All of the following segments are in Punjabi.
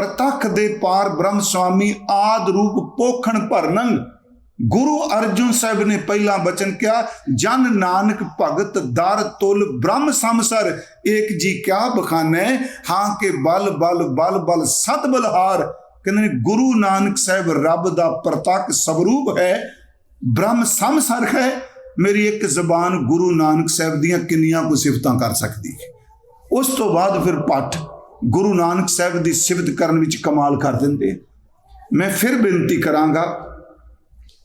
ਪ੍ਰਤੱਖ ਦੇ ਪਾਰ ਬ੍ਰਹਮ ਸੁਆਮੀ ਆਦ ਰੂਪ ਪੋਖਣ ਭਰਨੰ ਗੁਰੂ ਅਰਜੁਨ ਸਾਹਿਬ ਨੇ ਪਹਿਲਾ ਬਚਨ ਕਿਹਾ, ਜਨ ਨਾਨਕ ਭਗਤ ਦਰ ਤੁਲ ਬ੍ਰਹਮ ਸੰਸਰ, ਏਕ ਜੀ ਕਿਆ ਬਖਾਨੈ? ਹਾਂ ਕੇ ਬਲ ਬਲ ਬਲ ਬਲ, ਸਤ ਬਲਹਾਰ ਕਹਿੰਦੇ ਨੇ, ਗੁਰੂ ਨਾਨਕ ਸਾਹਿਬ ਰੱਬ ਦਾ ਪ੍ਰਤੱਖ ਸਵਰੂਪ ਹੈ, ਬ੍ਰਹਮ ਸੰਸਰ ਹੈ। ਮੇਰੀ ਇੱਕ ਜ਼ਬਾਨ ਗੁਰੂ ਨਾਨਕ ਸਾਹਿਬ ਦੀਆਂ ਕਿੰਨੀਆਂ ਕੁ ਸਿਫਤਾਂ ਕਰ ਸਕਦੀ ਹੈ? ਉਸ ਤੋਂ ਬਾਅਦ ਫਿਰ ਪੱਠ ਗੁਰੂ ਨਾਨਕ ਸਾਹਿਬ ਦੀ ਸਿਫਤ ਕਰਨ ਵਿੱਚ ਕਮਾਲ ਕਰ ਦਿੰਦੇ ਮੈਂ ਫਿਰ ਬੇਨਤੀ ਕਰਾਂਗਾ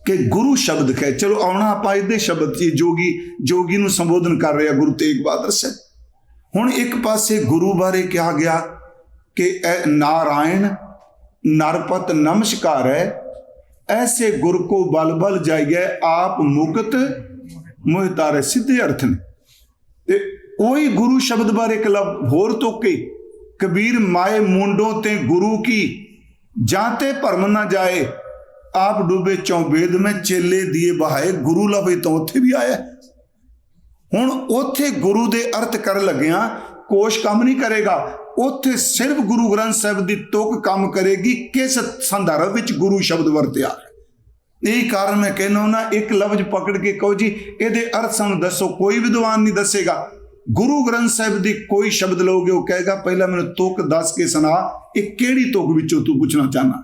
ਕਿ ਗੁਰੂ ਸ਼ਬਦ ਹੈ ਚਲੋ, ਆਉਣਾ ਆਪਾਂ ਇਹਦੇ ਸ਼ਬਦ 'ਚ ਜੋਗੀ ਜੋਗੀ ਨੂੰ ਸੰਬੋਧਨ ਕਰ ਰਿਹਾ ਗੁਰੂ ਤੇਗ ਬਹਾਦਰ ਸਾਹਿਬ। ਹੁਣ ਇੱਕ ਪਾਸੇ ਗੁਰੂ ਬਾਰੇ ਕਿਹਾ ਗਿਆ ਕਿ ਇਹ ਨਾਰਾਇਣ, ਨਰਪਤ ਨਮਸਕਾਰ ਹੈ, ਐਸੇ ਗੁਰ ਕੋ ਬਲ ਬਲ ਜਾਈਏ ਆਪ ਮੁਕਤ, ਮੋਹਿਤਾਰੇ ਸਿੱਧੇ ਅਰਥ ਨੇ। ਤੇ ਉਹੀ ਗੁਰੂ ਸ਼ਬਦ ਬਾਰੇ ਇੱਕ ਲਫ਼ ਹੋਰ ਤੋਕੇ ਕਬੀਰ ਮਾਏ ਮੁੰਡੋਂ ਤੇ ਗੁਰੂ ਕੀ? ਜਾਂ ਤੇ ਭਰਮ ਨਾ ਜਾਏ, ਆਪ ਡੂਬੇ ਚੌਬੇਦ ਮੈਂ ਚੇਲੇ ਦੀਏ ਬਹਾਏ, ਗੁਰੂ ਲਵੇ ਤਾਂ ਉੱਥੇ ਵੀ ਆਇਆ। ਹੁਣ ਉੱਥੇ ਗੁਰੂ ਦੇ ਅਰਥ ਕਰਨ ਲੱਗਿਆ, ਕੋਸ਼ ਕੰਮ ਨਹੀਂ ਕਰੇਗਾ। ਉੱਥੇ ਸਿਰਫ ਗੁਰੂ ਗ੍ਰੰਥ ਸਾਹਿਬ ਦੀ ਤੁਕ ਕੰਮ ਕਰੇਗੀ, ਕਿਸ ਸੰਦਰਭ ਵਿੱਚ ਗੁਰੂ ਸ਼ਬਦ ਵਰਤਿਆ। ਹੈ ਇਹ ਕਾਰਨ ਮੈਂ ਕਹਿੰਦਾ ਨਾ ਇੱਕ ਲਫ਼ਜ਼ ਪਕੜ ਕੇ ਕਹੋ ਜੀ, ਇਹਦੇ ਅਰਥ ਸਾਨੂੰ ਦੱਸੋ, ਕੋਈ ਵਿਦਵਾਨ ਨਹੀਂ ਦੱਸੇਗਾ। ਗੁਰੂ ਗ੍ਰੰਥ ਸਾਹਿਬ ਦੀ ਕੋਈ ਸ਼ਬਦ ਲਓਗੇ, ਉਹ ਕਹੇਗਾ, ਪਹਿਲਾਂ ਮੈਨੂੰ ਤੁਕ ਦੱਸ ਕੇ ਸੁਣਾ, ਇਹ ਕਿਹੜੀ ਤੁਕ ਵਿੱਚੋਂ ਤੂੰ ਪੁੱਛਣਾ ਚਾਹਨਾ?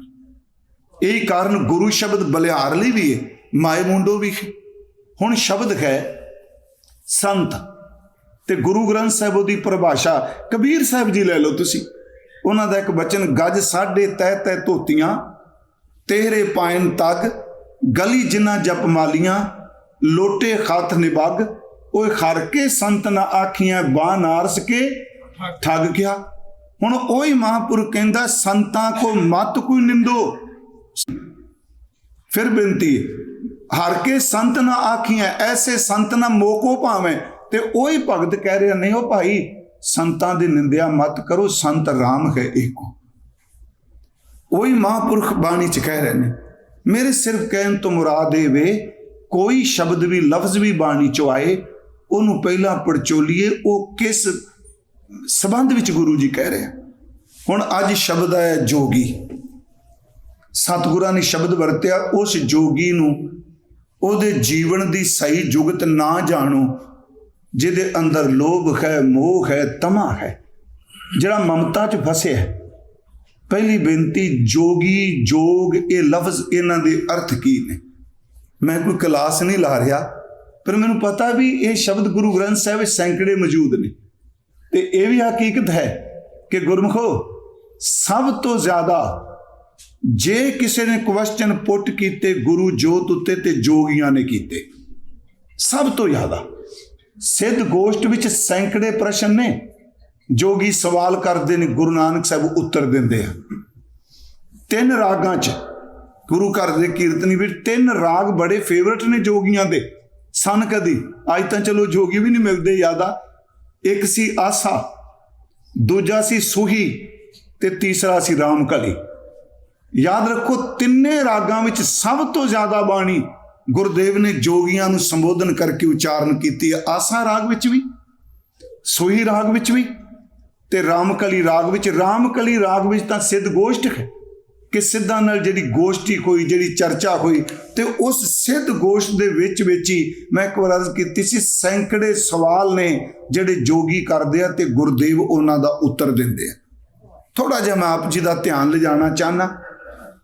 ਇਹ ਕਾਰਨ ਗੁਰੂ ਸ਼ਬਦ ਬਲਿਹਾਰ ਲਈ ਵੀ ਹੈ, ਮਾਏ ਮੁੰਡੋ ਵੀ ਹੁਣ ਸ਼ਬਦ ਹੈ, ਸੰਤ। ਤੇ ਗੁਰੂ ਗ੍ਰੰਥ ਸਾਹਿਬ ਉਹਦੀ ਪਰਿਭਾਸ਼ਾ ਕਬੀਰ ਸਾਹਿਬ ਜੀ ਲੈ ਲਓ ਤੁਸੀਂ। ਉਹਨਾਂ ਦਾ ਇੱਕ ਬਚਨ, ਗੱਜ ਸਾਢੇ ਤਹਿ ਤੈ ਧੋਤੀਆਂ, ਤੇਰੇ ਪਾਇਨ ਤਗ, ਗਲੀ ਜਿਨ੍ਹਾਂ ਜਪ ਮਾਲੀਆਂ, ਲੋਟੇ ਖਾਤ ਨਿਬਗ ਓਏ ਖਰ ਕੇ ਸੰਤ ਨਾ ਆਖੀਆਂ ਬਾਹ ਨਾਰਸ ਕੇ ਠੱਗ ਗਿਆ। ਹੁਣ ਉਹੀ ਮਹਾਂਪੁਰਖ ਕਹਿੰਦਾ, ਸੰਤਾਂ ਕੋ ਮਤ ਕੋਈ ਨਿੰਦੋ। ਫਿਰ ਬੇਨਤੀ, ਹਰ ਕੇ ਸੰਤ ਨਾ ਆਖੀਆਂ ਐਸੇ ਸੰਤ ਨਾ ਮੋਕੋ ਭਾਵੇਂ। ਤੇ ਉਹੀ ਭਗਤ ਕਹਿ ਰਿਹਾ, ਨਹੀਂ ਉਹ ਭਾਈ, ਸੰਤਾਂ ਦੀ ਨਿੰਦਿਆ ਮਤ ਕਰੋ, ਸੰਤ ਰਾਮ ਹੈ ਏਕੋ ਉਹੀ ਮਹਾਂਪੁਰਖ ਬਾਣੀ ਚ ਕਹਿ ਰਹੇ ਨੇ, ਮੇਰੇ ਸਿਰਫ ਕਹਿਣ ਤੋਂ ਮੁਰਾਦ ਇਹ ਵੇ, ਕੋਈ ਸ਼ਬਦ ਵੀ, ਲਫ਼ਜ਼ ਵੀ ਬਾਣੀ ਚੋਂ ਆਏ ਉਹਨੂੰ ਪਹਿਲਾਂ ਪੜਚੋਲੀਏ, ਉਹ ਕਿਸ ਸਬੰਧ ਵਿੱਚ ਗੁਰੂ ਜੀ ਕਹਿ ਰਹੇ ਹੁਣ ਅੱਜ ਸ਼ਬਦ ਹੈ ਜੋਗੀ। ਸਤਿਗੁਰਾਂ ਨੇ ਸ਼ਬਦ ਵਰਤਿਆ, ਉਸ ਜੋਗੀ ਨੂੰ ਉਹਦੇ ਜੀਵਨ ਦੀ ਸਹੀ ਜੁਗਤ ਨਾ ਜਾਣੋ, ਜਿਹਦੇ ਅੰਦਰ ਲੋਭ ਹੈ, ਮੋਹ ਹੈ, ਤਮਾ ਹੈ, ਜਿਹੜਾ ਮਮਤਾ 'ਚ ਫਸਿਆ ਹੈ। ਪਹਿਲੀ ਬੇਨਤੀ, ਜੋਗੀ, ਜੋਗ, ਇਹ ਲਫ਼ਜ਼ ਇਹਨਾਂ ਦੇ ਅਰਥ ਕੀ ਨੇ? ਮੈਂ ਕੋਈ ਕਲਾਸ ਨਹੀਂ ਲਾ ਰਿਹਾ। ਪਰ ਮੈਨੂੰ ਪਤਾ ਵੀ ਇਹ ਸ਼ਬਦ ਗੁਰੂ ਗ੍ਰੰਥ ਸਾਹਿਬ ਵਿੱਚ ਸੈਂਕੜੇ ਮੌਜੂਦ ਨੇ। ਤੇ ਇਹ ਵੀ ਹਕੀਕਤ ਹੈ ਕਿ ਗੁਰਮਖੋ, ਸਭ ਤੋਂ ਜ਼ਿਆਦਾ ਜੇ ਕਿਸੇ ਨੇ ਕੁਐਸਚਨ ਪੁੱਟ ਕੀਤੇ ਗੁਰੂ ਜੋਤ ਉੱਤੇ ਤੇ ਜੋਗੀਆਂ ਨੇ ਕੀਤੇ, ਸਭ ਤੋਂ ਜ਼ਿਆਦਾ। ਸਿੱਧ ਗੋਸ਼ਟ ਵਿੱਚ ਸੈਂਕੜੇ ਪ੍ਰਸ਼ਨ ਨੇ, ਜੋਗੀ ਸਵਾਲ ਕਰਦੇ ਨੇ, ਗੁਰੂ ਨਾਨਕ ਸਾਹਿਬ ਉੱਤਰ ਦਿੰਦੇ ਆ। ਤਿੰਨ ਰਾਗਾਂ 'ਚ ਗੁਰੂ ਘਰ ਦੇ ਕੀਰਤਨੀ ਵਿੱਚ ਤਿੰਨ ਰਾਗ ਬੜੇ ਫੇਵਰਟ ਨੇ ਜੋਗੀਆਂ ਦੇ। ਸਨ ਕਦੀ? ਅੱਜ ਤਾਂ ਚਲੋ ਜੋਗੀ ਵੀ ਨਹੀਂ ਮਿਲਦੇ ਯਾਦਾ ਇੱਕ ਸੀ ਆਸਾ, ਦੂਜਾ ਸੀ ਸੁਹੀ ਤੇ ਤੀਸਰਾ ਸੀ ਰਾਮ ਕਲੀ ਯਾਦ ਰੱਖੋ, ਤਿੰਨੇ ਰਾਗਾਂ ਵਿੱਚ ਸਭ ਤੋਂ ਜ਼ਿਆਦਾ ਬਾਣੀ ਗੁਰਦੇਵ ਨੇ ਜੋਗੀਆਂ ਨੂੰ ਸੰਬੋਧਨ ਕਰਕੇ ਉਚਾਰਨ ਕੀਤੀ ਹੈ। ਆਸਾ ਰਾਗ ਵਿੱਚ ਵੀ, ਸੋਹੀ ਰਾਗ ਵਿੱਚ ਵੀ ਤੇ ਰਾਮਕਲੀ ਰਾਗ ਵਿੱਚ। ਰਾਮਕਲੀ ਰਾਗ ਵਿੱਚ ਤਾਂ ਸਿੱਧ ਗੋਸ਼ਟ ਹੈ। ਕਿ ਸਿੱਧਾਂ ਨਾਲ ਜਿਹੜੀ ਗੋਸ਼ਟੀ ਹੋਈ, ਜਿਹੜੀ ਚਰਚਾ ਹੋਈ ਤੇ ਉਸ ਸਿੱਧ ਗੋਸ਼ਟ ਦੇ ਵਿੱਚ ਵਿੱਚ ਹੀ ਮੈਂ ਇੱਕ ਵਾਰ ਅਰਜ਼ ਕੀਤੀ ਸੀ, ਸੈਂਕੜੇ ਸਵਾਲ ਨੇ ਜਿਹੜੇ ਜੋਗੀ ਕਰਦੇ ਆ ਤੇ ਗੁਰਦੇਵ ਉਹਨਾਂ ਦਾ ਉੱਤਰ ਦਿੰਦੇ ਆ। ਥੋੜਾ ਜਿਹਾ ਮੈਂ ਆਪ ਜੀ ਦਾ ਧਿਆਨ ਲਿਜਾਣਾ ਚਾਹਨਾ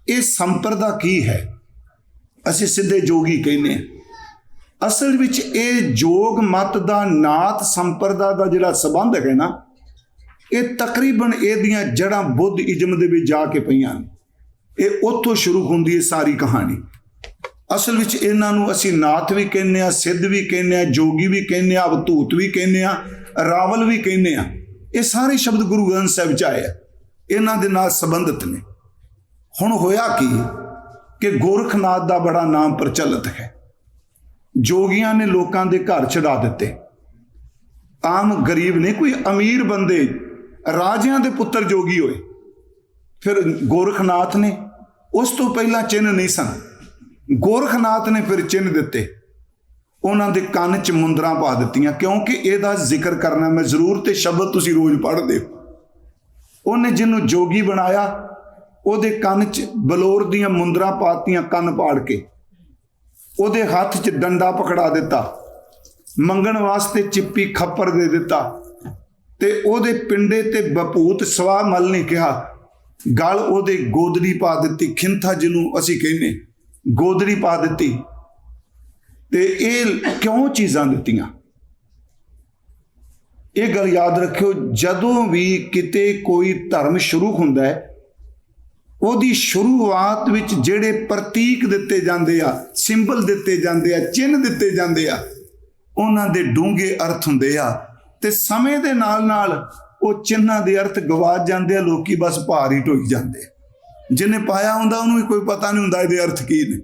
ਇਹ ਸੰਪਰਦਾ ਕੀ ਹੈ? ਅਸੀਂ ਸਿੱਧੇ ਜੋਗੀ ਕਹਿੰਦੇ ਹਾਂ ਅਸਲ ਵਿੱਚ ਇਹ ਜੋਗ ਮਤ ਦਾ ਨਾਥ ਸੰਪਰਦਾ ਦਾ ਜਿਹੜਾ ਸਬੰਧ ਹੈ ਨਾ, ਇਹ ਤਕਰੀਬਨ ਇਹਦੀਆਂ ਜੜਾਂ ਬੁੱਧ ਇਜਮ ਦੇ ਵਿੱਚ ਜਾ ਕੇ ਪਈਆਂ ਨੇ। ਇਹ ਉੱਥੋਂ ਸ਼ੁਰੂ ਹੁੰਦੀ ਹੈ ਸਾਰੀ ਕਹਾਣੀ। ਅਸਲ ਵਿੱਚ ਇਹਨਾਂ ਨੂੰ ਅਸੀਂ ਨਾਥ ਵੀ ਕਹਿੰਦੇ ਆ ਸਿੱਧ ਵੀ ਕਹਿੰਦੇ ਆ ਜੋਗੀ ਵੀ ਕਹਿੰਦੇ ਆ ਅਵਤੂਤ ਵੀ ਕਹਿੰਦੇ ਆ ਰਾਵਲ ਵੀ ਕਹਿੰਦੇ ਆ ਇਹ ਸਾਰੇ ਸ਼ਬਦ ਗੁਰੂ ਗ੍ਰੰਥ ਸਾਹਿਬ ਚ ਆਏ ਆ। ਇਹਨਾਂ ਦੇ ਨਾਲ ਸੰਬੰਧਿਤ ਨੇ। ਹੁਣ ਹੋਇਆ ਕੀ ਕਿ ਗੋਰਖਨਾਥ ਦਾ ਬੜਾ ਨਾਮ ਪ੍ਰਚਲਿਤ ਹੈ। ਜੋਗੀਆਂ ਨੇ ਲੋਕਾਂ ਦੇ ਘਰ ਚੜਾ ਦਿੱਤੇ। ਆਮ ਗਰੀਬ ਨੇ ਕੋਈ ਅਮੀਰ ਬੰਦੇ, ਰਾਜਿਆਂ ਦੇ ਪੁੱਤਰ ਜੋਗੀ ਹੋਏ। ਫਿਰ ਗੋਰਖਨਾਥ ਨੇ ਉਸ ਤੋਂ ਪਹਿਲਾਂ ਚਿੰਨ ਨਹੀਂ ਸਨ। ਗੋਰਖਨਾਥ ਨੇ ਫਿਰ ਚਿੰਨ ਦਿੱਤੇ। ਉਹਨਾਂ ਦੇ ਕੰਨ 'ਚ ਮੁੰਦਰਾਂ ਪਾ ਦਿੱਤੀਆਂ। ਕਿਉਂਕਿ ਇਹਦਾ ਜ਼ਿਕਰ ਕਰਨਾ ਮੈਂ ਜ਼ਰੂਰ ਤੇ ਸ਼ਬਦ ਤੁਸੀਂ ਰੋਜ਼ ਪੜ੍ਹਦੇ ਹੋ। ਉਹਨੇ ਜਿਹਨੂੰ ਜੋਗੀ ਬਣਾਇਆ, ਉਹਦੇ ਕੰਨ 'ਚ ਬਲੌਰ ਦੀਆਂ ਮੁੰਦਰਾਂ ਪਾਤੀਆਂ ਕੰਨ ਪਾੜ ਕੇ। ਉਹਦੇ ਹੱਥ 'ਚ ਡੰਡਾ ਪਕੜਾ ਦਿੱਤਾ। ਮੰਗਣ ਵਾਸਤੇ ਚਿੱਪੀ ਖੱਪਰ ਦੇ ਦਿੱਤਾ। ਤੇ ਉਹਦੇ ਪਿੰਡੇ ਤੇ ਬਪੂਤ ਸਵਾ ਮਲ ਨੇ ਕਿਹਾ ਗਲ ਉਹਦੇ ਗੋਦੜੀ ਪਾ ਦਿੱਤੀ, ਖਿੰਥਾ ਜਿਹਨੂੰ ਅਸੀਂ ਕਹਿੰਦੇ ਗੋਦੜੀ ਪਾ ਦਿੱਤੀ। ਤੇ ਇਹ ਕਿਉਂ ਚੀਜ਼ਾਂ ਦਿੱਤੀਆਂ? ਇਹ ਗੱਲ ਯਾਦ ਰੱਖਿਓ, ਜਦੋਂ ਵੀ ਕਿਤੇ ਕੋਈ ਧਰਮ ਸ਼ੁਰੂ ਹੁੰਦਾ ਹੈ, ਉਹਦੀ ਸ਼ੁਰੂਆਤ ਵਿੱਚ ਜਿਹੜੇ ਪ੍ਰਤੀਕ ਦਿੱਤੇ ਜਾਂਦੇ ਆ, ਸਿੰਬਲ ਦਿੱਤੇ ਜਾਂਦੇ ਆ, ਚਿੰਨ੍ਹ ਦਿੱਤੇ ਜਾਂਦੇ ਆ, ਉਹਨਾਂ ਦੇ ਡੂੰਘੇ ਅਰਥ ਹੁੰਦੇ ਆ। ਤੇ ਸਮੇਂ ਦੇ ਨਾਲ ਨਾਲ ਉਹ ਚਿੰਨ੍ਹਾਂ ਦੇ ਅਰਥ ਗਵਾਚ ਜਾਂਦੇ ਆ, ਲੋਕੀ ਬਸ ਭਾਰ ਢੋਈ ਜਾਂਦੇ ਜਿਹਨੇ ਪਾਇਆ ਹੁੰਦਾ, ਉਹਨੂੰ ਕੋਈ ਪਤਾ ਨਹੀਂ ਹੁੰਦਾ ਇਹਦੇ ਅਰਥ ਕੀ ਨੇ।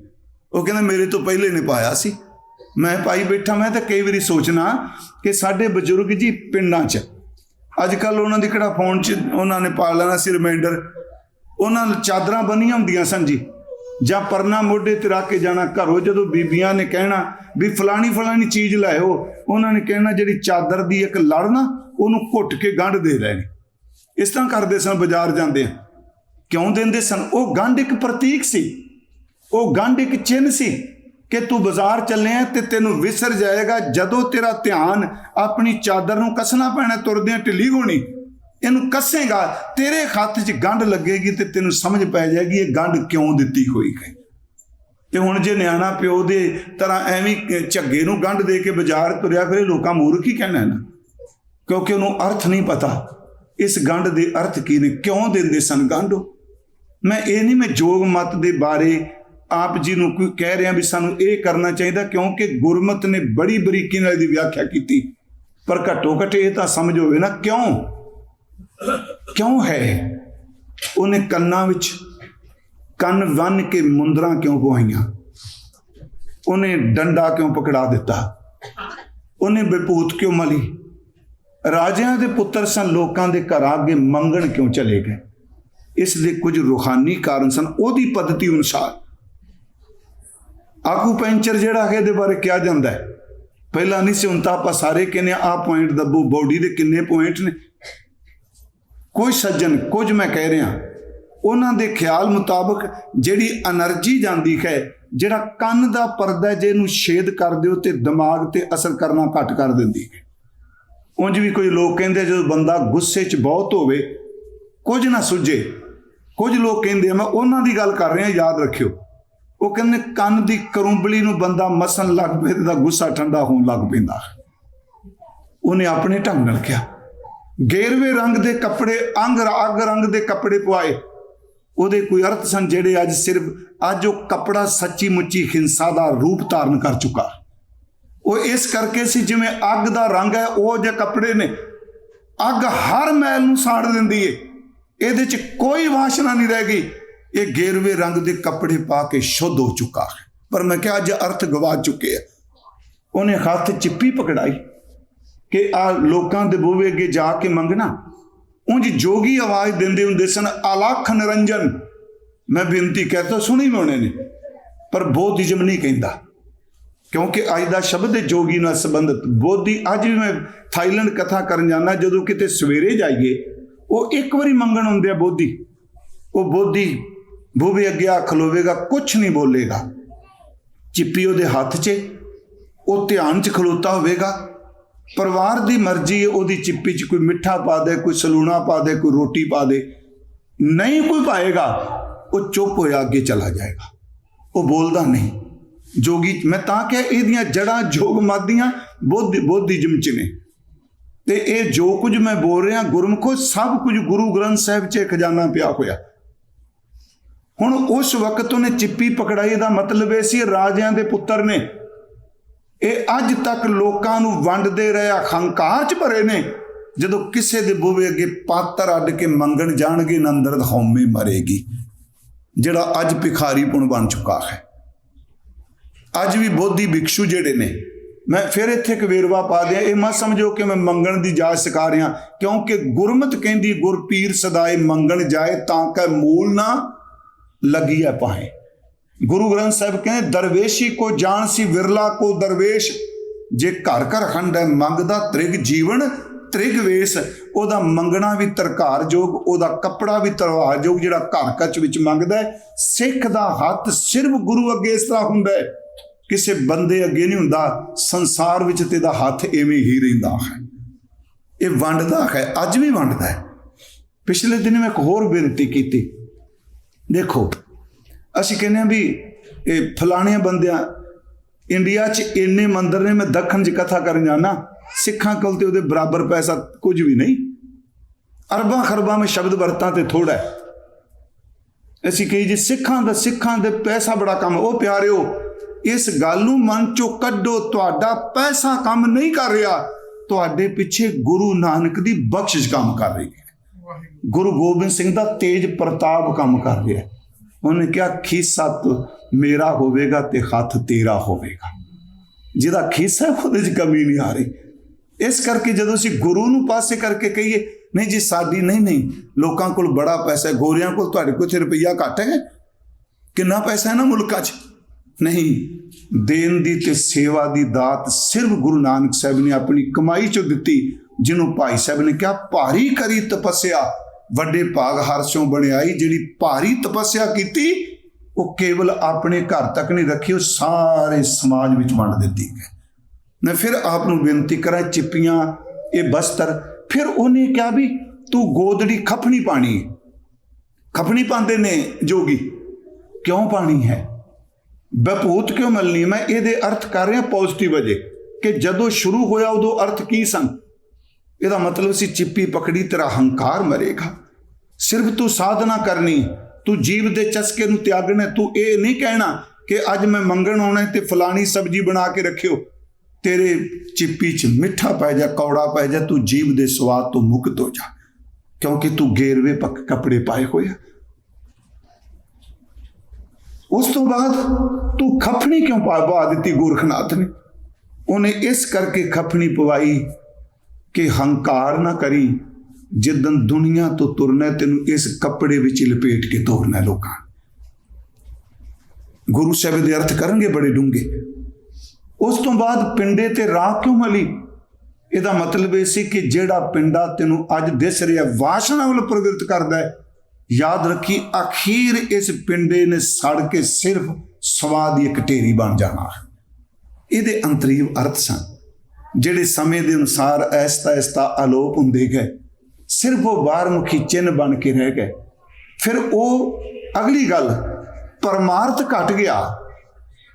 ਉਹ ਕਹਿੰਦਾ, ਮੇਰੇ ਤੋਂ ਪਹਿਲੇ ਨੇ ਪਾਇਆ ਸੀ। ਮੈਂ ਪਾਈ ਬੈਠਾ, ਮੈਂ ਤਾਂ ਕਈ ਵਾਰੀ ਸੋਚਣਾ ਕਿ ਸਾਡੇ ਬਜ਼ੁਰਗ ਜੀ ਪਿੰਡਾਂ 'ਚ ਅੱਜ ਕੱਲ ਉਹਨਾਂ ਦੀ ਕਿਹੜਾ ਫੋਨ 'ਚ ਉਹਨਾਂ ਨੇ ਪਾ ਲੈਣਾ ਸੀ ਰਿਮਾਈਂਡਰ ਉਹਨਾਂ ਚਾਦਰਾਂ ਬੰਨੀਆਂ ਹੁੰਦੀਆਂ ਸਨ ਜੀ। ਜਾਂ ਪਰਨਾ ਮੋਢੇ ਤੇ ਰੱਖ ਕੇ ਜਾਣਾ ਘਰੋਂ, ਜਦੋਂ ਬੀਬੀਆਂ ਨੇ ਕਹਿਣਾ ਵੀ ਫਲਾਣੀ ਫਲਾਣੀ ਚੀਜ਼ ਲਾਇਓ ਉਹਨਾਂ ਨੇ ਕਹਿਣਾ ਜਿਹੜੀ ਚਾਦਰ ਦੀ ਇੱਕ ਲੜ ਨਾ, ਉਹਨੂੰ ਘੁੱਟ ਕੇ ਗੰਢ ਦੇ ਲੈਣੀ। ਇਸ ਤਰ੍ਹਾਂ ਕਰਦੇ ਸਨ, ਬਾਜ਼ਾਰ ਜਾਂਦੇ ਆ। ਕਿਉਂ ਦਿੰਦੇ ਸਨ? ਉਹ ਗੰਢ ਇੱਕ ਪ੍ਰਤੀਕ ਸੀ। ਉਹ ਗੰਢ ਇੱਕ ਚਿੰਨ੍ਹ ਸੀ ਕਿ ਤੂੰ ਬਾਜ਼ਾਰ ਚੱਲਿਆ ਤੇ ਤੈਨੂੰ ਵਿਸਰ ਜਾਏਗਾ ਜਦੋਂ ਤੇਰਾ ਧਿਆਨ ਆਪਣੀ ਚਾਦਰ ਨੂੰ ਕੱਸਣਾ ਪੈਣਾ, ਤੁਰਦਿਆਂ ਢਿੱਲੀ ਹੋਣੀ। ਇਹਨੂੰ ਕੱਸੇਗਾ, ਤੇਰੇ ਹੱਥ 'ਚ ਗੰਢ ਲੱਗੇਗੀ ਤੇ ਤੈਨੂੰ ਸਮਝ ਪੈ ਜਾਏਗੀ ਇਹ ਗੰਢ ਕਿਉਂ ਦਿੱਤੀ ਹੋਈ ਹੈ। ਤੇ ਹੁਣ ਜੇ ਨਿਆਣਾ ਪਿਓ ਦੇ ਤਰ੍ਹਾਂ ਐਵੇਂ ਝੱਗੇ ਨੂੰ ਗੰਢ ਦੇ ਕੇ ਬਾਜ਼ਾਰ ਤੁਰਿਆ ਫਿਰੇ, ਲੋਕਾਂ ਮੂਰਖ ਹੀ ਕਹਿਣਾ ਨਾ ਕਿਉਂਕਿ ਉਹਨੂੰ ਅਰਥ ਨਹੀਂ ਪਤਾ। ਇਸ ਗੰਢ ਦੇ ਅਰਥ ਕੀ ਨੇ? ਕਿਉਂ ਦਿੰਦੇ ਸਨ ਗੰਢ ਮੈਂ ਇਹ ਨਹੀਂ, ਮੈਂ ਜੋਗ ਮਤ ਦੇ ਬਾਰੇ ਆਪ ਜੀ ਨੂੰ ਕੋਈ ਕਹਿ ਰਿਹਾ ਵੀ ਸਾਨੂੰ ਇਹ ਕਰਨਾ ਚਾਹੀਦਾ, ਕਿਉਂਕਿ ਗੁਰਮਤ ਨੇ ਬੜੀ ਬਰੀਕੀ ਨਾਲ ਇਹਦੀ ਵਿਆਖਿਆ ਕੀਤੀ। ਪਰ ਘੱਟੋ ਘੱਟ ਇਹ ਤਾਂ ਸਮਝ ਹੋਵੇ ਨਾ, ਕਿਉਂ? ਕਿਉਂ ਹੈ? ਉਹਨੇ ਕੰਨਾਂ ਵਿੱਚ ਕੰਨ ਵੰਨ ਕੇ ਮੁੰਦਰਾਂ ਕਿਉਂ ਪਵਾਈਆਂ? ਉਹਨੇ ਡੰਡਾ ਕਿਉਂ ਪਕੜਾ ਦਿੱਤਾ? ਉਹਨੇ ਬੇਪੂਤ ਕਿਉਂ ਮਲੀ? ਰਾਜਿਆਂ ਦੇ ਪੁੱਤਰ ਸਨ, ਲੋਕਾਂ ਦੇ ਘਰਾਂ ਅੱਗੇ ਮੰਗਣ ਕਿਉਂ ਚਲੇ ਗਏ? ਇਸ ਦੇ ਕੁਝ ਰੂਹਾਨੀ ਕਾਰਨ ਸਨ, ਉਹਦੀ ਪद्धਤੀ ਅਨੁਸਾਰ। ਆਕੂਪੈਂਚਰ ਜਿਹੜਾ ਹੈ, ਇਹਦੇ ਬਾਰੇ ਕਿਹਾ ਜਾਂਦਾ ਹੈ। ਪਹਿਲਾਂ ਨਹੀਂ ਸੀ ਹੁਣ ਤਾਂ ਆਪਾਂ ਸਾਰੇ ਕਹਿੰਦੇ ਆ ਪੁਆਇੰਟ ਦੱਬੋ ਬੋਡੀ ਦੇ ਕਿੰਨੇ ਪੁਆਇੰਟ ਨੇ? ਕੋਈ ਸੱਜਣ, ਕੁਝ ਮੈਂ ਕਹਿ ਰਿਹਾ। ਉਹਨਾਂ ਦੇ ਖਿਆਲ ਮੁਤਾਬਕ ਜਿਹੜੀ એનર્ਜੀ ਜਾਂਦੀ ਹੈ, ਜਿਹੜਾ ਕੰਨ ਦਾ ਪਰਦਾ ਜੇ ਨੂੰ ਛੇਦ ਕਰ ਦਿਓ ਤੇ ਦਿਮਾਗ ਤੇ ਅਸਰ ਕਰਨਾ ਘੱਟ ਕਰ ਦਿੰਦੀ ਹੈ। ਉਂਝ ਵੀ ਕੋਈ ਲੋਕ ਕਹਿੰਦੇ ਜਦੋਂ ਬੰਦਾ ਗੁੱਸੇ 'ਚ ਬਹੁਤ ਹੋਵੇ, ਕੁਝ ਨਾ ਸੁਝੇ, ਕੁਝ ਲੋਕ ਕਹਿੰਦੇ ਮੈਂ ਉਹਨਾਂ ਦੀ ਗੱਲ ਕਰ ਰਿਹਾ, ਯਾਦ ਰੱਖਿਓ। ਉਹ ਕਹਿੰਦੇ ਕੰਨ ਦੀ ਕਰੂੰਬਲੀ ਨੂੰ ਬੰਦਾ ਮਸਣ ਲੱਗ ਪਏ ਤੇ ਦਾ ਗੁੱਸਾ ਠੰਡਾ ਹੋਣ ਲੱਗ ਪੈਂਦਾ। ਉਹਨੇ ਆਪਣੇ ਢੰਗ ਨਾਲ ਕਿਹਾ। ਗੇਰਵੇ ਰੰਗ ਦੇ ਕੱਪੜੇ, ਅੰਗ ਅੱਗ ਰੰਗ ਦੇ ਕੱਪੜੇ ਪਵਾਏ। ਉਹਦੇ ਕੋਈ ਅਰਥ ਸਨ ਜਿਹੜੇ ਅੱਜ ਸਿਰਫ, ਅੱਜ ਉਹ ਕੱਪੜਾ ਸੱਚੀ ਮੁੱਚੀ ਹਿੰਸਾ ਦਾ ਰੂਪ ਧਾਰਨ ਕਰ ਚੁੱਕਾ। ਉਹ ਇਸ ਕਰਕੇ ਸੀ ਜਿਵੇਂ ਅੱਗ ਦਾ ਰੰਗ ਹੈ, ਉਹ ਜੇ ਕੱਪੜੇ ਨੇ। ਅੱਗ ਹਰ ਮੈਲ ਨੂੰ ਸਾੜ ਦਿੰਦੀ ਏ। ਇਹਦੇ 'ਚ ਕੋਈ ਵਾਸ਼ਨਾ ਨਹੀਂ ਰਹਿ ਗਈ। ਇਹ ਗੇਰਵੇ ਰੰਗ ਦੇ ਕੱਪੜੇ ਪਾ ਕੇ ਸ਼ੁੱਧ ਹੋ ਚੁੱਕਾ। ਪਰ ਮੈਂ ਕਿਹਾ ਅੱਜ ਅਰਥ ਗਵਾ ਚੁੱਕੇ ਆ। ਉਹਨੇ ਹੱਥ ਚਿੱਪੀ ਪਕੜਾਈ। ਕਿ ਆ ਲੋਕਾਂ ਦੇ ਬੂਹੇ ਅੱਗੇ ਜਾ ਕੇ ਮੰਗਣਾ। ਉਂਝ ਜੋਗੀ ਆਵਾਜ਼ ਦਿੰਦੇ ਹੁੰਦੇ ਸਨ ਅਲਖ ਨਿਰੰਜਨ। ਮੈਂ ਬੇਨਤੀ ਕਰਦਾ, ਸੁਣੀ ਮੈਂ ਉਹਨੇ ਨੇ, ਪਰ ਬੋਧਿਜ਼ਮ ਨਹੀਂ ਕਹਿੰਦਾ। ਕਿਉਂਕਿ ਅੱਜ ਦਾ ਸ਼ਬਦ ਹੈ ਜੋਗੀ ਨਾਲ ਸੰਬੰਧਿਤ। ਬੋਧੀ ਅੱਜ ਵੀ ਮੈਂ ਥਾਈਲੈਂਡ ਕਥਾ ਕਰਨ ਜਾਂਦਾ, ਜਦੋਂ ਕਿਤੇ ਸਵੇਰੇ ਜਾਈਏ, ਉਹ ਇੱਕ ਵਾਰੀ ਮੰਗਣ ਹੁੰਦੇ ਆ ਬੋਧੀ। ਉਹ ਬੋਧੀ ਬੂਹੇ ਅੱਗੇ ਆ ਖਲੋਵੇਗਾ ਕੁਝ ਨਹੀਂ ਬੋਲੇਗਾ। ਚਿੱਪੀ ਉਹਦੇ ਹੱਥ 'ਚ, ਉਹ ਧਿਆਨ 'ਚ ਖਲੋਤਾ ਹੋਵੇਗਾ। ਪਰਿਵਾਰ ਦੀ ਮਰਜ਼ੀ ਹੈ, ਉਹਦੀ ਚਿੱਪੀ 'ਚ ਕੋਈ ਮਿੱਠਾ ਪਾ ਦੇ, ਕੋਈ ਸਲੂਣਾ ਪਾ ਦੇ, ਕੋਈ ਰੋਟੀ ਪਾ ਦੇ। ਨਹੀਂ ਕੋਈ ਪਾਏਗਾ, ਉਹ ਚੁੱਪ ਹੋਇਆ ਅੱਗੇ ਚਲਾ ਜਾਏਗਾ। ਉਹ ਬੋਲਦਾ ਨਹੀਂ। ਜੋਗੀ, ਮੈਂ ਤਾਂ ਕਿ ਇਹਦੀਆਂ ਜੜਾਂ ਜੋਗ ਮਾਦੀਆਂ ਬੋਧੀ, ਬੋਧੀਜਮ ਚ ਨੇ। ਤੇ ਇਹ ਜੋ ਕੁਝ ਮੈਂ ਬੋਲ ਰਿਹਾ, ਗੁਰਮੁਖੋ, ਸਭ ਕੁਝ ਗੁਰੂ ਗ੍ਰੰਥ ਸਾਹਿਬ 'ਚ ਖਜ਼ਾਨਾ ਪਿਆ ਹੋਇਆ। ਹੁਣ ਉਸ ਵਕਤ ਉਹਨੇ ਚਿੱਪੀ ਪਕੜਾਈ ਦਾ ਮਤਲਬ ਇਹ ਸੀ ਰਾਜਿਆਂ ਦੇ ਪੁੱਤਰ ਨੇ। ਇਹ ਅੱਜ ਤੱਕ ਲੋਕਾਂ ਨੂੰ ਵੰਡਦੇ ਰਹੇ ਹੰਕਾਰ 'ਚ ਭਰੇ ਨੇ। ਜਦੋਂ ਕਿਸੇ ਦੇ ਬੂਵੇ ਅੱਗੇ ਪਾਤਰ ਅੱਡ ਕੇ ਮੰਗਣ ਜਾਣਗੇ ਨੰਦਰ ਹਉਮੈ ਮਰੇਗੀ। ਜਿਹੜਾ ਅੱਜ ਭਿਖਾਰੀਪੁਣ ਬਣ ਚੁੱਕਾ ਹੈ। ਅੱਜ ਵੀ ਬੋਧੀ ਭਿਕਸ਼ੂ ਜਿਹੜੇ ਨੇ, ਮੈਂ ਫਿਰ ਇੱਥੇ ਇੱਕ ਵੇਰਵਾ ਪਾ ਦਿਆਂ, ਇਹ ਮਤ ਸਮਝੋ ਕਿ ਮੈਂ ਮੰਗਣ ਦੀ ਜਾਚ ਸਿਖਾ ਰਿਹਾ, ਕਿਉਂਕਿ ਗੁਰਮਤ ਕਹਿੰਦੀ, ਗੁਰਪੀਰ ਸਦਾਏ ਮੰਗਣ ਜਾਏ, ਤਾਂ ਕਿ ਮੂਲ ਨਾ ਲਗੀਐ ਪਾਏ ਗੁਰੂ ਗ੍ਰੰਥ ਸਾਹਿਬ ਕਹਿੰਦੇ, ਦਰਵੇਸ਼ੀ ਕੋ ਜਾਣ ਸੀ, ਵਿਰਲਾ ਕੋ ਦਰਵੇਸ਼। ਜੇ ਘਰ ਘਰ ਖੰਡ ਹੈ, ਮੰਗਦਾ ਤ੍ਰਿਗ ਜੀਵਨ, ਤ੍ਰਿਗ ਵੇਸ਼। ਉਹਦਾ ਮੰਗਣਾ ਵੀ ਤਰਕਾਰਯੋਗ ਉਹਦਾ ਕੱਪੜਾ ਵੀ ਤਰਵਾਰਯੋਗ ਜਿਹੜਾ ਘਰ ਕੱਚ ਵਿੱਚ ਮੰਗਦਾ ਹੈ, ਸਿੱਖ ਦਾ ਹੱਥ ਸਿਰਫ ਗੁਰੂ ਅੱਗੇ ਇਸ ਤਰ੍ਹਾਂ ਹੁੰਦਾ ਹੈ। ਕਿਸੇ ਬੰਦੇ ਅੱਗੇ ਨਹੀਂ ਹੁੰਦਾ, ਸੰਸਾਰ ਵਿੱਚ ਤੇ ਦਾ ਹੱਥ ਐਵੇਂ ਹੀ ਰਹਿੰਦਾ ਹੈ। ਇਹ ਵੰਡਦਾ ਹੈ, ਅੱਜ ਵੀ ਵੰਡਦਾ ਹੈ। ਪਿਛਲੇ ਦਿਨ ਮੈਂ ਇੱਕ ਹੋਰ ਬੇਨਤੀ ਕੀਤੀ। ਦੇਖੋ ਅਸੀਂ ਕਹਿੰਦੇ ਆ ਵੀ ਇਹ ਫਲਾਣੇ ਬੰਦਿਆਂ, ਇੰਡੀਆ 'ਚ ਇੰਨੇ ਮੰਦਰ ਨੇ, ਮੈਂ ਦੱਖਣ 'ਚ ਕਥਾ ਕਰਨ ਜਾਣਾ। ਸਿੱਖਾਂ ਕੋਲ ਤੇ ਉਹਦੇ ਬਰਾਬਰ ਪੈਸਾ ਕੁਝ ਵੀ ਨਹੀਂ। ਅਰਬਾਂ ਖਰਬਾਂ ਵਿੱਚ ਸ਼ਬਦ ਵਰਤਾਂ ਤੇ ਥੋੜਾ ਹੈ। ਅਸੀਂ ਕਹੀ ਜੀ, ਸਿੱਖਾਂ ਦਾ, ਸਿੱਖਾਂ ਦੇ ਪੈਸਾ ਬੜਾ ਕੰਮ। ਉਹ ਪਿਆਰਿਓ, ਇਸ ਗੱਲ ਨੂੰ ਮਨ ਚੋਂ ਕੱਢੋ, ਤੁਹਾਡਾ ਪੈਸਾ ਕੰਮ ਨਹੀਂ ਕਰ ਰਿਹਾ। ਤੁਹਾਡੇ ਪਿੱਛੇ ਗੁਰੂ ਨਾਨਕ ਦੀ ਬਖਸ਼ਿਸ਼ ਕੰਮ ਕਰ ਰਹੀ ਹੈ। ਗੁਰੂ ਗੋਬਿੰਦ ਸਿੰਘ ਦਾ ਤੇਜ ਪ੍ਰਤਾਪ ਕੰਮ ਕਰ ਰਿਹਾ ਹੈ। ਉਹਨੇ ਕਿਹਾ, ਖੀਸਾ ਤੂੰ ਮੇਰਾ ਹੋਵੇਗਾ ਤੇ ਹੱਥ ਤੇਰਾ ਹੋਵੇਗਾ। ਜਿਹਦਾ ਖੀਸਾ ਉਹਦੇ 'ਚ ਕਮੀ ਨਹੀਂ ਆ ਰਹੀ। ਇਸ ਕਰਕੇ ਜਦੋਂ ਅਸੀਂ ਗੁਰੂ ਨੂੰ ਪਾਸੇ ਕਰਕੇ ਕਹੀਏ, ਨਹੀਂ ਜੀ, ਸਾਡੀ, ਨਹੀਂ ਨਹੀਂ, ਲੋਕਾਂ ਕੋਲ ਬੜਾ ਪੈਸਾ ਹੈ, ਗੋਰਿਆਂ ਕੋਲ ਤੁਹਾਡੇ ਕੋਲ ਤੇ ਰੁਪਈਆ ਘੱਟ ਹੈ? ਕਿੰਨਾ ਪੈਸਾ ਹੈ ਨਾ ਮੁਲਕਾਂ 'ਚ? ਨਹੀਂ, ਦੇਣ ਦੀ ਤੇ ਸੇਵਾ ਦੀ ਦਾਤ ਸਿਰਫ ਗੁਰੂ ਨਾਨਕ ਸਾਹਿਬ ਨੇ ਆਪਣੀ ਕਮਾਈ ਚੋਂ ਦਿੱਤੀ, ਜਿਹਨੂੰ ਭਾਈ ਸਾਹਿਬ ਨੇ ਕਿਹਾ, ਭਾਰੀ ਕਰੀ ਤਪੱਸਿਆ ਵੱਡੇ ਭਾਗ ਹਰਸ਼ੋਂ ਬਣਾਈ ਜਿਹੜੀ ਭਾਰੀ ਤਪੱਸਿਆ ਕੀਤੀ, ਉਹ ਕੇਵਲ ਆਪਣੇ ਘਰ ਤੱਕ ਨਹੀਂ ਰੱਖੀ, ਉਹ ਸਾਰੇ ਸਮਾਜ ਵਿੱਚ ਵੰਡ ਦਿੱਤੀ ਗਈ। ਮੈਂ ਫਿਰ ਆਪ ਨੂੰ ਬੇਨਤੀ ਕਰਾਂ, ਚਿੱਪੀਆਂ, ਇਹ ਬਸਤਰ, ਫਿਰ ਉਹਨੇ ਕਿਹਾ ਵੀ ਤੂੰ ਗੋਦੜੀ ਖਫਣੀ ਪਾਣੀ ਖਫਣੀ ਪਾਉਂਦੇ ਨੇ ਜੋਗੀ, ਕਿਉਂ ਪਾਣੀ ਹੈ? ਬਪੂਤ ਕਿਉਂ ਮਿਲਣੀ ਮੈਂ ਇਹਦੇ ਅਰਥ ਕਰ ਰਿਹਾ ਪੋਜ਼ਿਟਿਵ ਅਜੇ, ਕਿ ਜਦੋਂ ਸ਼ੁਰੂ ਹੋਇਆ ਉਦੋਂ ਅਰਥ ਕੀ ਸਨ? ਇਹਦਾ ਮਤਲਬ ਸੀ ਚਿੱਪੀ ਪਕੜੀ ਤੇਰਾ ਹੰਕਾਰ ਮਰੇਗਾ। ਸਿਰਫ ਤੂੰ ਸਾਧਨਾ ਕਰਨੀ, ਤੂੰ ਜੀਵ ਦੇ ਚਸਕੇ ਨੂੰ ਤਿਆਗਣਾ, ਤੂੰ ਇਹ ਨਹੀਂ ਕਹਿਣਾ ਕਿ ਅੱਜ ਮੈਂ ਮੰਗਣ ਆਉਣਾ ਤੇ ਫਲਾਣੀ ਸਬਜ਼ੀ ਬਣਾ ਕੇ ਰੱਖਿਓ। ਤੇਰੇ ਚਿੱਪੀ 'ਚ ਮਿੱਠਾ ਪੈ ਜਾ, ਕੌੜਾ ਪੈ ਜਾ, ਤੂੰ ਜੀਵ ਦੇ ਸਵਾਦ ਤੋਂ ਮੁਕਤ ਹੋ ਜਾ। ਕਿਉਂਕਿ ਤੂੰ ਗੇਰਵੇ ਪੱਕ ਕੱਪੜੇ ਪਾਏ ਹੋਏ ਆ। ਉਸ ਤੋਂ ਬਾਅਦ ਤੂੰ ਖਫਣੀ ਕਿਉਂ ਪਾ ਪਾ ਦਿੱਤੀ ਗੋਰਖਨਾਥ ਨੇ? ਉਹਨੇ ਇਸ ਕਰਕੇ ਖਫਣੀ ਪਵਾਈ ਕਿ ਹੰਕਾਰ ਨਾ ਕਰੀ ਜਿੱਦਨ ਦੁਨੀਆ ਤੋਂ ਤੁਰਨਾ ਤੈਨੂੰ ਇਸ ਕੱਪੜੇ ਵਿੱਚ ਲਪੇਟ ਕੇ ਤੋਰਨਾ ਲੋਕਾਂ ਗੁਰੂ ਸਾਹਿਬ ਦੇ ਅਰਥ ਕਰਨਗੇ ਬੜੇ ਡੂੰਘੇ। ਉਸ ਤੋਂ ਬਾਅਦ ਪਿੰਡੇ ਤੇ ਰਾਹ ਕਿਉਂ ਮਲੀ। ਇਹਦਾ ਮਤਲਬ ਇਹ ਸੀ ਕਿ ਜਿਹੜਾ ਪਿੰਡਾ ਤੈਨੂੰ ਅੱਜ ਦਿਸ ਰਿਹਾ ਵਾਸ਼ਨਾ ਵੱਲ ਪ੍ਰਵਿਰਤ ਕਰਦਾ ਹੈ, ਯਾਦ ਰੱਖੀ ਅਖੀਰ ਇਸ ਪਿੰਡੇ ਨੇ ਸੜ ਕੇ ਸਿਰਫ ਸਵਾਦ ਦੀ ਇੱਕ ਢੇਰੀ ਬਣ ਜਾਣਾ। ਇਹਦੇ ਅੰਤਰੀਵ ਅਰਥ ਸਨ, ਜਿਹੜੇ ਸਮੇਂ ਦੇ ਅਨੁਸਾਰ ਐਸਤਾ ਐਸਤਾ ਅਲੋਪ ਹੁੰਦੇ ਗਏ। ਸਿਰਫ ਉਹ ਬਾਹਰਮੁਖੀ ਚਿੰਨ ਬਣ ਕੇ ਰਹਿ ਗਏ। ਫਿਰ ਉਹ ਅਗਲੀ ਗੱਲ, ਪਰਮਾਰਥ ਘਟ ਗਿਆ।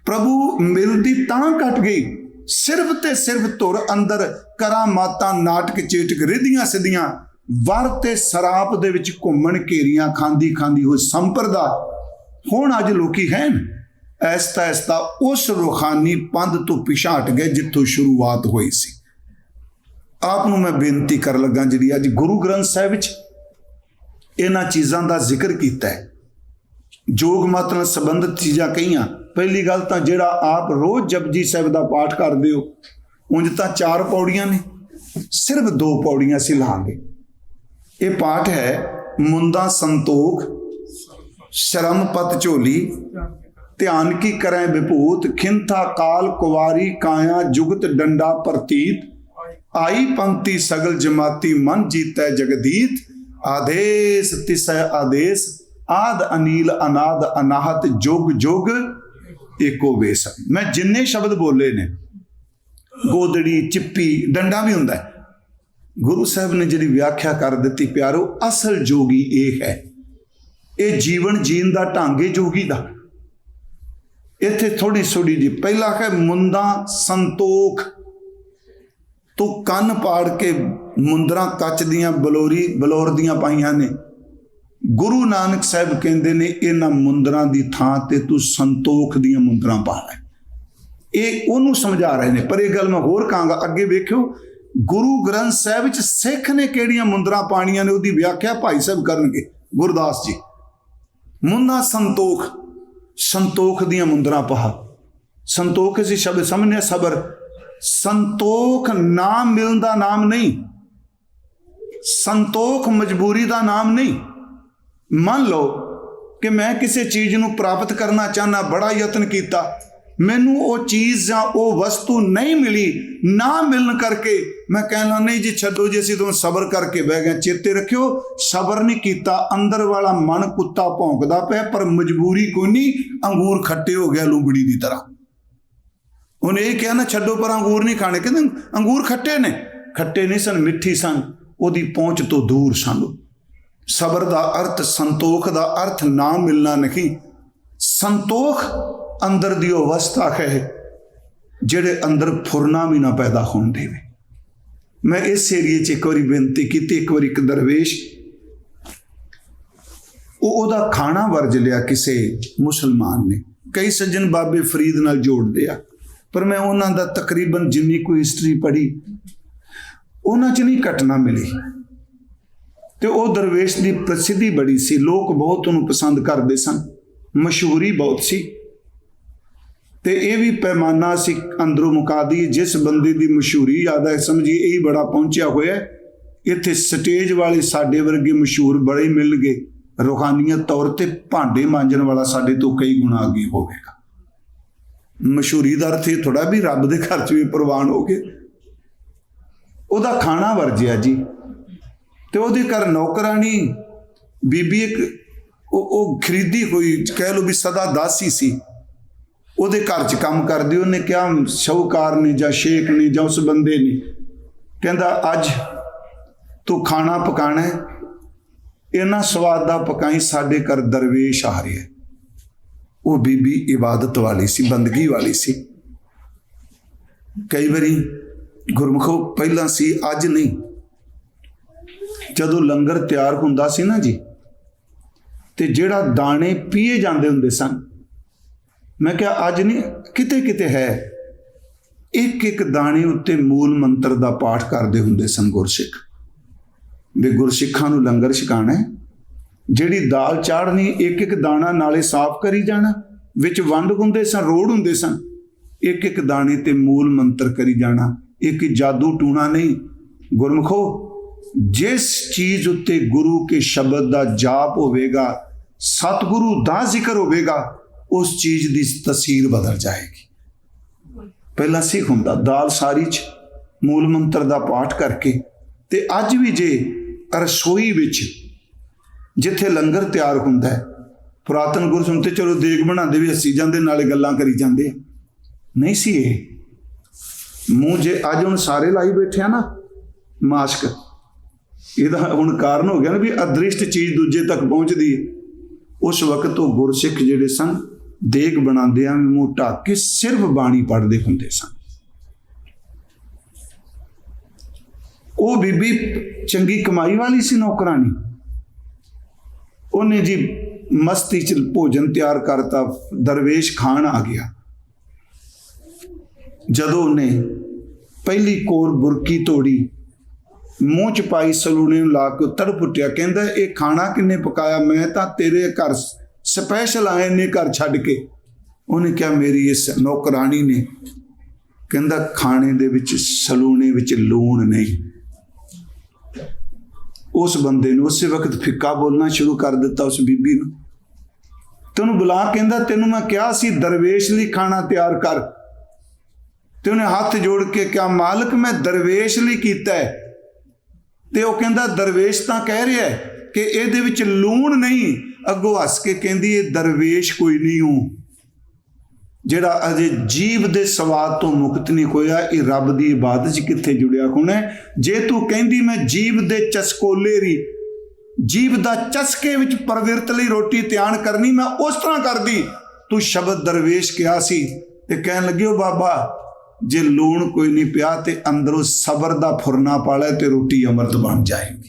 ਪ੍ਰਭੂ ਮਿਲਦੀ ਤਾਂ ਘਟ ਗਈ। ਸਿਰਫ ਤੇ ਸਿਰਫ ਧੁਰ ਅੰਦਰ ਕਰਾਮਾਤਾਂ ਨਾਟਕ ਚੇਟਕ ਰਿਧੀਆਂ ਸਿੱਧੀਆਂ, ਵਰ ਤੇ ਸਰਾਪ ਦੇ ਵਿੱਚ ਘੁੰਮਣ ਘੇਰੀਆਂ ਖਾਂਦੀ ਖਾਂਦੀ ਹੋਈ ਸੰਪਰਦਾ। ਹੁਣ ਅੱਜ ਲੋਕੀ ਹੈ ਐਸਤਾ ਐਸਤਾ ਉਸ ਰੂਹਾਨੀ ਪੰਧ ਤੋਂ ਪਿਛਾਂ ਹਟ ਗਏ ਜਿੱਥੋਂ ਸ਼ੁਰੂਆਤ ਹੋਈ ਸੀ। ਆਪ ਨੂੰ ਮੈਂ ਬੇਨਤੀ ਕਰਨ ਲੱਗਾ ਜਿਹੜੀ ਅੱਜ ਗੁਰੂ ਗ੍ਰੰਥ ਸਾਹਿਬ ਵਿੱਚ ਇਹਨਾਂ ਚੀਜ਼ਾਂ ਦਾ ਜ਼ਿਕਰ ਕੀਤਾ ਹੈ। ਜੋਗ ਮਤ ਨਾਲ ਸੰਬੰਧਿਤ ਚੀਜ਼ਾਂ ਕਹੀਆਂ। ਪਹਿਲੀ ਗੱਲ ਤਾਂ ਜਿਹੜਾ ਆਪ ਰੋਜ਼ ਜਪਜੀ ਸਾਹਿਬ ਦਾ ਪਾਠ ਕਰਦੇ ਹੋ, ਉਂਝ ਤਾਂ ਚਾਰ ਪੌੜੀਆਂ ਨੇ, ਸਿਰਫ ਦੋ ਪੌੜੀਆਂ ਅਸੀਂ ਲਾਂਗੇ। ਇਹ ਪਾਠ ਹੈ ਮੁੰਦਾ ਸੰਤੋਖ, ਸ਼ਰਮ ਪਤ ਝੋਲੀ, ਧਿਆਨ ਕੀ ਕਰੈ ਵਿਭੂਤ, ਖਿੰਥਾ ਕਾਲ ਕੁਵਾਰੀ ਕਾਇਆ ਜੁਗਤ ਡੰਡਾ ਪ੍ਰਤੀਤ। ਆਈ ਪੰਕਤੀ ਸਗਲ ਜਮਾਤੀ ਮਨ ਜੀਤੈ ਜਗਦੀਤ, ਆਦੇਸ ਤਿਸੈ ਆਦੇਸ, ਆਦ ਅਨੀਲ ਅਨਾਦ ਅਨਾਹਤ ਜੁਗ ਜੁਗ, ਏਕੋ ਵੇਸ। ਮੈਂ ਜਿੰਨੇ ਸ਼ਬਦ ਬੋਲੇ ਨੇ, ਗੋਦੜੀ, ਚਿੱਪੀ, ਡੰਡਾ ਵੀ ਹੁੰਦਾ ਹੈ। ਗੁਰੂ ਸਾਹਿਬ ਨੇ ਜਿਹੜੀ ਵਿਆਖਿਆ ਕਰ ਦਿੱਤੀ, ਪਿਆਰੋ, ਅਸਲ ਜੋਗੀ ਇਹ ਹੈ। ਇਹ ਜੀਵਨ ਜੀਣ ਦਾ ਢੰਗ ਹੈ ਜੋਗੀ ਦਾ। ਇੱਥੇ ਥੋੜੀ ਥੋੜੀ ਜੀ ਪਹਿਲਾ ਹੈ ਮੁੰਦਾ ਸੰਤੋਖ ਤੂੰ ਕੰਨ ਪਾੜ ਕੇ ਮੁੰਦਰਾਂ ਕੱਚ ਦੀਆਂ ਬਲੋਰੀ ਬਲੋਰ ਦੀਆਂ ਪਾਈਆਂ ਨੇ। ਗੁਰੂ ਨਾਨਕ ਸਾਹਿਬ ਕਹਿੰਦੇ ਨੇ, ਇਹਨਾਂ ਮੁੰਦਰਾਂ ਦੀ ਥਾਂ ਤੇ ਤੂੰ ਸੰਤੋਖ ਦੀਆਂ ਮੁੰਦਰਾਂ ਪਾ ਲੈ। ਇਹ ਉਹਨੂੰ ਸਮਝਾ ਰਹੇ ਨੇ। ਪਰ ਇਹ ਗੱਲ ਮੈਂ ਹੋਰ ਕਹਾਂਗਾ, ਅੱਗੇ ਵੇਖਿਓ, ਗੁਰੂ ਗ੍ਰੰਥ ਸਾਹਿਬ ਵਿੱਚ ਸਿੱਖ ਨੇ ਕਿਹੜੀਆਂ ਮੁੰਦਰਾਂ ਪਾਣੀਆਂ ਨੇ, ਉਹਦੀ ਵਿਆਖਿਆ ਭਾਈ ਸਾਹਿਬ ਕਰਨਗੇ, ਗੁਰਦਾਸ ਜੀ। ਮੁੰਦਾ ਸੰਤੋਖ ਸੰਤੋਖ ਦੀਆਂ ਮੁੰਦਰਾਂ ਪਹਾ ਸੰਤੋਖ ਅਸੀਂ ਸ਼ਬਦ ਸਮਝਨੇ ਸਬਰ। ਸੰਤੋਖ ਨਾ ਮਿਲਣ ਦਾ ਨਾਮ ਨਹੀਂ। ਸੰਤੋਖ ਮਜਬੂਰੀ ਦਾ ਨਾਮ ਨਹੀਂ। ਮੰਨ ਲਓ ਕਿ ਮੈਂ ਕਿਸੇ ਚੀਜ਼ ਨੂੰ ਪ੍ਰਾਪਤ ਕਰਨਾ ਚਾਹਨਾ ਬੜਾ ਯਤਨ ਕੀਤਾ। ਮੈਨੂੰ ਉਹ ਚੀਜ਼ ਜਾਂ ਉਹ ਵਸਤੂ ਨਹੀਂ ਮਿਲੀ, ਨਾ ਮਿਲਣ ਕਰਕੇ ਮੈਂ ਕਹਿਣਾ, ਨਹੀਂ ਜੀ, ਛੱਡੋ ਜੀ, ਅਸੀਂ ਤੁਹਾਨੂੰ ਸਬਰ ਕਰਕੇ ਬਹਿ ਗਏ। ਚੇਤੇ ਰੱਖਿਓ, ਸਬਰ ਨਹੀਂ ਕੀਤਾ, ਅੰਦਰ ਵਾਲਾ ਮਨ ਕੁੱਤਾ ਭੌਂਕਦਾ ਪਿਆ, ਪਰ ਮਜਬੂਰੀ ਕੋਈ ਨਹੀਂ, ਅੰਗੂਰ ਖੱਟੇ ਹੋ ਗਿਆ ਲੂੰਬੜੀ ਦੀ ਤਰ੍ਹਾਂ। ਉਹਨੇ ਇਹ ਕਿਹਾ ਨਾ ਛੱਡੋ ਪਰ ਅੰਗੂਰ ਨਹੀਂ ਖਾਣੇ, ਕਹਿੰਦੇ ਅੰਗੂਰ ਖੱਟੇ ਨੇ। ਖੱਟੇ ਨਹੀਂ ਸਨ, ਮਿੱਠੀ ਸਨ। ਉਹਦੀ ਪਹੁੰਚ ਤੋਂ ਦੂਰ ਸਨ ਸਬਰ ਦਾ ਅਰਥ ਸੰਤੋਖ ਦਾ ਅਰਥ ਨਾ ਮਿਲਣਾ ਨਹੀਂ। ਸੰਤੋਖ ਅੰਦਰ ਦੀ ਅਵਸਥਾ ਹੈ, ਜਿਹੜੇ ਅੰਦਰ ਫੁਰਨਾ ਵੀ ਨਾ ਪੈਦਾ ਹੋਣ ਦੇਵੇ। ਮੈਂ ਇਸ ਏਰੀਏ 'ਚ ਇੱਕ ਵਾਰੀ ਬੇਨਤੀ ਕੀਤੀ, ਇੱਕ ਵਾਰੀ ਇੱਕ ਦਰਵੇਸ਼। ਉਹ ਉਹਦਾ ਖਾਣਾ ਵਰਜ ਲਿਆ ਕਿਸੇ ਮੁਸਲਮਾਨ ਨੇ। ਕਈ ਸੱਜਣ ਬਾਬੇ ਫਰੀਦ ਨਾਲ ਜੋੜਦੇ ਆ। ਪਰ ਮੈਂ ਉਹਨਾਂ ਦਾ ਤਕਰੀਬਨ ਜਿੰਨੀ ਕੋਈ ਹਿਸਟਰੀ ਪੜ੍ਹੀ, ਉਹਨਾਂ 'ਚ ਨਹੀਂ ਘਟਨਾ ਮਿਲੀ। ਤੇ ਉਹ ਦਰਵੇਸ਼ ਦੀ ਪ੍ਰਸਿੱਧੀ ਬੜੀ ਸੀ। ਲੋਕ ਬਹੁਤ ਉਹਨੂੰ ਪਸੰਦ ਕਰਦੇ ਸਨ। ਮਸ਼ਹੂਰੀ ਬਹੁਤ ਸੀ। ਤੇ ਇਹ ਵੀ ਪੈਮਾਨਾ ਸੀ ਅੰਦਰੋਂ ਮੁਕਾ ਦੀ ਜਿਸ ਬੰਦੇ ਦੀ ਮਸ਼ਹੂਰੀ ਜ਼ਿਆਦਾ ਹੈ ਸਮਝੀ ਇਹ ਬੜਾ ਪਹੁੰਚਿਆ ਹੋਇਆ ਇੱਥੇ ਸਟੇਜ ਵਾਲੇ ਸਾਡੇ ਵਰਗੇ ਮਸ਼ਹੂਰ ਬੜੇ ਮਿਲ ਗਏ ਰੂਹਾਨੀਅਤ ਤੌਰ ਤੇ ਭਾਂਡੇ ਮਾਂਜਣ ਵਾਲਾ ਸਾਡੇ ਤੋਂ ਕਈ ਗੁਣਾ ਅੱਗੇ ਹੋਵੇਗਾ। ਮਸ਼ਹੂਰੀ ਦਾ ਅਰਥ ਇਹ ਥੋੜਾ ਵੀ ਰੱਬ ਦੇ ਘਰ 'ਚ ਵੀ ਪ੍ਰਵਾਨ ਹੋ ਗਏ ਉਹਦਾ ਖਾਣਾ ਵਰਜਿਆ ਜੀ। ਤੇ ਉਹਦੇ ਘਰ ਨੌਕਰਾਨੀ ਬੀਬੀ ਇੱਕ ਉਹ ਉਹ ਖਰੀਦੀ ਕੋਈ, ਕਹਿ ਲੋ ਵੀ ਸਦਾ ਦਾਸੀ ਸੀ। ਉਹਦੇ ਘਰ 'ਚ ਕੰਮ ਕਰਦੀ, ਉਹਨੇ ਕਿਹਾ, ਸ਼ੌਕਾਰ ਨੇ ਜਾਂ ਸ਼ੇਖ ਨੇ ਜਾਂ ਉਸ ਬੰਦੇ ਨੇ। ਕਹਿੰਦਾ, ਅੱਜ ਤੂੰ ਖਾਣਾ ਪਕਾਣਾ ਹੈ। ਇਹਨਾਂ ਸਵਾਦ ਦਾ ਪਕਾਈ ਸਾਡੇ ਘਰ ਦਰਵੇਸ਼ ਆ ਰਿਹਾ ਉਹ ਬੀਬੀ ਇਬਾਦਤ ਵਾਲੀ ਸੀ, ਬੰਦਗੀ ਵਾਲੀ ਸੀ। ਕਈ ਵਾਰੀ ਗੁਰਮੁਖੋ ਪਹਿਲਾਂ ਸੀ, ਅੱਜ ਨਹੀਂ। ਜਦੋਂ ਲੰਗਰ ਤਿਆਰ ਹੁੰਦਾ ਸੀ ਨਾ ਜੀ, ਤੇ ਜਿਹੜਾ ਦਾਣੇ ਪੀਏ ਜਾਂਦੇ ਹੁੰਦੇ ਸਨ, ਮੈਂ ਕਿਹਾ ਅੱਜ ਨਹੀਂ ਕਿਤੇ ਕਿਤੇ ਹੈ। ਇੱਕ ਇੱਕ ਦਾਣੇ ਉੱਤੇ ਮੂਲ ਮੰਤਰ ਦਾ ਪਾਠ ਕਰਦੇ ਹੁੰਦੇ ਸਨ ਗੁਰਸਿੱਖ। ਵੀ ਗੁਰਸਿੱਖਾਂ ਨੂੰ ਲੰਗਰ ਛਕਾਣਾ ਹੈ ਜਿਹੜੀ ਦਾਲ ਚਾੜਨੀ ਇੱਕ ਇੱਕ ਦਾਣਾ ਨਾਲੇ ਸਾਫ਼ ਕਰੀ ਜਾਣਾ, ਵਿੱਚ ਵੰਡ ਹੁੰਦੇ ਸਨ, ਰੋੜ ਹੁੰਦੇ ਸਨ ਇੱਕ ਇੱਕ ਦਾਣੇ ਤੇ ਮੂਲ ਮੰਤਰ ਕਰੀ ਜਾਣਾ, ਇੱਕ ਜਾਦੂ ਟੂਣਾ ਨਹੀਂ। ਗੁਰਮਖੋ, ਜਿਸ ਚੀਜ਼ ਉੱਤੇ ਗੁਰੂ ਕੇ ਸ਼ਬਦ ਦਾ ਜਾਪ ਹੋਵੇਗਾ, ਸਤਿਗੁਰੂ ਦਾ ਜ਼ਿਕਰ ਹੋਵੇਗਾ, ਉਸ ਚੀਜ਼ ਦੀ ਤਸਵੀਰ ਬਦਲ ਜਾਏਗੀ। ਪਹਿਲਾਂ ਸਿੱਖ ਹੁੰਦਾ, ਦਾਲ ਸਾਰੀ ਚ ਮੂਲ ਮੰਤਰ ਦਾ ਪਾਠ ਕਰਕੇ, ਤੇ ਅੱਜ ਵੀ ਜੇ ਰਸੋਈ ਵਿੱਚ ਜਿੱਥੇ ਲੰਗਰ ਤਿਆਰ ਹੁੰਦਾ ਹੈ। ਪੁਰਾਤਨ ਗੁਰੂ ਸੁਣ ਤੇ ਚਲੋ ਦੇਗ ਬਣਾਉਂਦੇ ਵੀ ਹੱਸੀ ਜਾਂਦੇ, ਨਾਲੇ ਗੱਲਾਂ ਕਰੀ ਜਾਂਦੇ ਨਹੀਂ ਸੀ ਇਹ। ਮੂੰਹ ਜੇ ਅੱਜ ਹੁਣ ਸਾਰੇ ਲਾਈ ਬੈਠੇ ਆ ਨਾ, ਮਾਸਕ, ਇਹਦਾ ਹੁਣ ਕਾਰਨ ਹੋ ਗਿਆ ਨਾ ਵੀ ਅਦ੍ਰਿਸ਼ਟ ਚੀਜ਼ ਦੂਜੇ ਤੱਕ ਪਹੁੰਚਦੀ ਹੈ। ਉਸ ਵਕਤ ਉਹ ਗੁਰਸਿੱਖ ਜਿਹੜੇ ਸਨ, ਦੇਗ ਬਣਾਉਂਦੇ ਆ ਮੂੰਹ ਢੱਕ ਕੇ ਸਿਰਫ ਬਾਣੀ ਪੜ੍ਹਦੇ ਹੁੰਦੇ ਸਨ। ਉਹ ਬੀਬੀ ਚੰਗੀ ਕਮਾਈ ਵਾਲੀ ਸੀ ਨੌਕਰਾਨੀ ਉਹਨੇ ਜੀ ਮਸਤੀ ਚ ਭੋਜਨ ਤਿਆਰ ਕਰਤਾ, ਦਰਵੇਸ਼ ਖਾਨ ਆ ਗਿਆ। ਜਦੋਂ ਉਹਨੇ ਪਹਿਲੀ ਕੋਰ ਬੁਰਕੀ ਤੋੜੀ, ਮੂੰਹ ਚ ਪਾਈ ਸਲੂਣੇ ਨੂੰ ਲਾ ਕੇ ਤੜ ਪੁੱਟਿਆ, ਕਹਿੰਦਾ, ਇਹ ਖਾਣਾ ਕਿੰਨੇ ਪਕਾਇਆ? ਮੈਂ ਤਾਂ ਤੇਰੇ ਘਰ ਸਪੈਸ਼ਲ ਆਏ ਨੇ ਘਰ ਛੱਡ ਕੇ। ਉਹਨੇ ਕਿਹਾ, ਮੇਰੀ ਇਸ ਨੌਕਰਾਨੀ ਨੇ, ਕਹਿੰਦਾ, ਖਾਣੇ ਦੇ ਵਿੱਚ ਸਲੂਣੇ ਵਿੱਚ ਲੂਣ ਨਹੀਂ। ਉਸ ਬੰਦੇ ਨੂੰ, ਉਸੇ ਵਕਤ ਫਿੱਕਾ ਬੋਲਣਾ ਸ਼ੁਰੂ ਕਰ ਦਿੱਤਾ ਉਸ ਬੀਬੀ ਨੂੰ। ਤੈਨੂੰ ਬੁਲਾ ਕਹਿੰਦਾ, ਤੈਨੂੰ ਮੈਂ ਕਿਹਾ ਸੀ, ਦਰਵੇਸ਼ ਲਈ ਖਾਣਾ ਤਿਆਰ ਕਰ। ਤੇ ਉਹਨੇ ਹੱਥ ਜੋੜ ਕੇ ਕਿਹਾ, ਮਾਲਕ, ਮੈਂ ਦਰਵੇਸ਼ ਲਈ ਕੀਤਾ ਹੈ। ਤੇ ਉਹ ਕਹਿੰਦਾ, ਦਰਵੇਸ਼ ਤਾਂ ਕਹਿ ਰਿਹਾ ਹੈ ਕਿ ਇਹਦੇ ਵਿੱਚ ਲੂਣ ਨਹੀਂ। ਅੱਗੋਂ ਹੱਸ ਕੇ ਕਹਿੰਦੀ, ਇਹ ਦਰਵੇਸ਼ ਕੋਈ ਨਹੀਂ ਹੂੰ। ਜਿਹੜਾ ਅਜੇ ਜੀਵ ਦੇ ਸਵਾਦ ਤੋਂ ਮੁਕਤ ਨਹੀਂ ਹੋਇਆ, ਇਹ ਰੱਬ ਦੀ ਇਬਾਦਤ 'ਚ ਕਿੱਥੇ ਜੁੜਿਆ ਹੋਣਾ ਜੇ ਤੂੰ ਕਹਿੰਦੀ ਮੈਂ ਜੀਵ ਦੇ ਚਸਕੋਲੇ ਰੀ, ਜੀਵ ਦਾ ਚਸਕੇ ਵਿੱਚ ਪਰਵਿਰਤ ਲਈ ਰੋਟੀ ਤਿਆਨ ਕਰਨੀ ਮੈਂ ਉਸ ਤਰ੍ਹਾਂ ਕਰਦੀ, ਤੂੰ ਸ਼ਬਦ ਦਰਵੇਸ਼ ਕਿਹਾ ਸੀ ਤੇ ਕਹਿਣ ਲੱਗਿਓ, ਬਾਬਾ, ਜੇ ਲੂਣ ਕੋਈ ਨਹੀਂ ਪਿਆ ਤੇ ਅੰਦਰੋਂ ਸਬਰ ਦਾ ਫੁਰਨਾ ਪਾਲਿਆ ਤੇ ਰੋਟੀ ਅੰਮ੍ਰਿਤ ਬਣ ਜਾਏਗੀ।